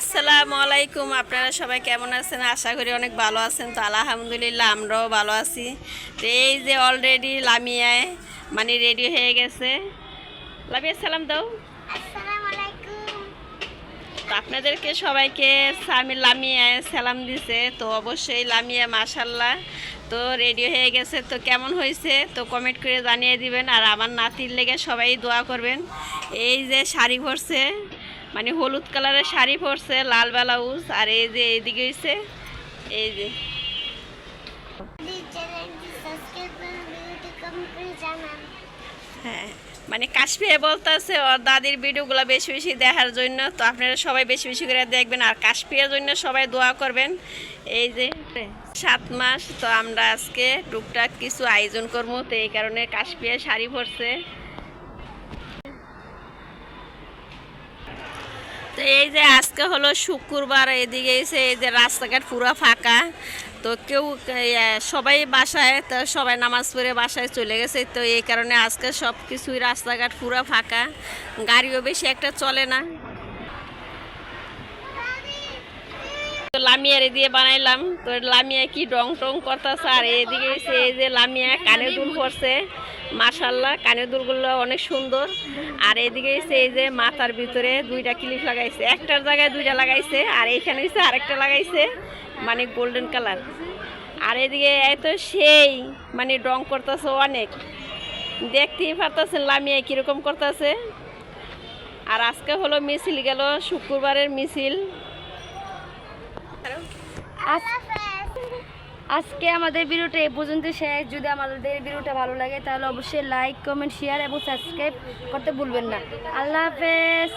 আসসালামু আলাইকুম আপনারা সবাই কেমন আছেন? আশা করি অনেক ভালো আছেন। তো আলহামদুলিল্লাহ আমরাও ভালো আছি। তো এই যে অলরেডি লামিয়ায় মানে রেডি হয়ে গেছে। লামিয়া সালাম দাও। তো আপনাদেরকে সবাইকে স্বামী লামিয়ায় সালাম দিছে। তো অবশ্যই লামিয়া মাশাল্লাহ তো রেডি হয়ে গেছে। তো কেমন হয়েছে? তো কমেন্ট করে জানিয়ে দিবেন। আর আমার নাতির লেগে সবাই দোয়া করবেন। এই যে শাড়ি পরছে মানে হলুদ কালারের শাড়ি পরছে, লাল ব্লাউজ, আর এই যে এইদিকে হয়েছে এই যে। হ্যাঁ মানে কাশ্মীরে বলতেছে, ওর দাদির ভিডিওগুলো বেশি বেশি দেখার জন্য, তো আপনারা সবাই বেশি বেশি করে দেখবেন, আর কাশ্মীরের জন্য সবাই দোয়া করবেন। এই যে, সাত মাস, তো আমরা আজকে টুকটাক কিছু আয়োজন করব, তো এই কারণে কাশ্মীরে শাড়ি পরছে। তো এই যে আজকে হলো শুক্রবার, এদিকে এসে এই যে রাস্তাঘাট পুরো ফাঁকা। তো কেউ সবাই বাসায়, তো সবাই নামাজ পড়ে বাসায় চলে গেছে। তো এই কারণে আজকে সব কিছুই রাস্তাঘাট পুরো ফাঁকা। গাড়িও বেশি একটা চলে না। তো লামিয়ারে দিয়ে বানাইলাম। তো লামিয়া কি রং টং করতেছে? আর এদিকে এই যে লামিয়া কানের দুল পরছে মাশাল্লাহ কানের দুলগুলো অনেক সুন্দর। আর এদিকে এসে এই যে মাথার ভিতরে দুইটা ক্লিপ লাগাইছে। একটার জায়গায় দুইটা লাগাইছে আর এখানে এসে আরেকটা লাগাইছে মানে গোল্ডেন কালার আর এদিকে এত সেই মানে রং করতেছে অনেক। দেখতেই পারতেছেন লামিয়ে কীরকম করতেছে। আর আজকে হলো মিছিল গেল, শুক্রবারের মিছিল। আজ- আজকে আমাদের ভিডিওটা এ পর্যন্ত শেষ। যদি আমাদের ভিডিওটা ভালো লাগে, তাহলে অবশ্যই লাইক কমেন্ট শেয়ার এবং সাবস্ক্রাইব করতে ভুলবেন না। আল্লাহ হাফেজ।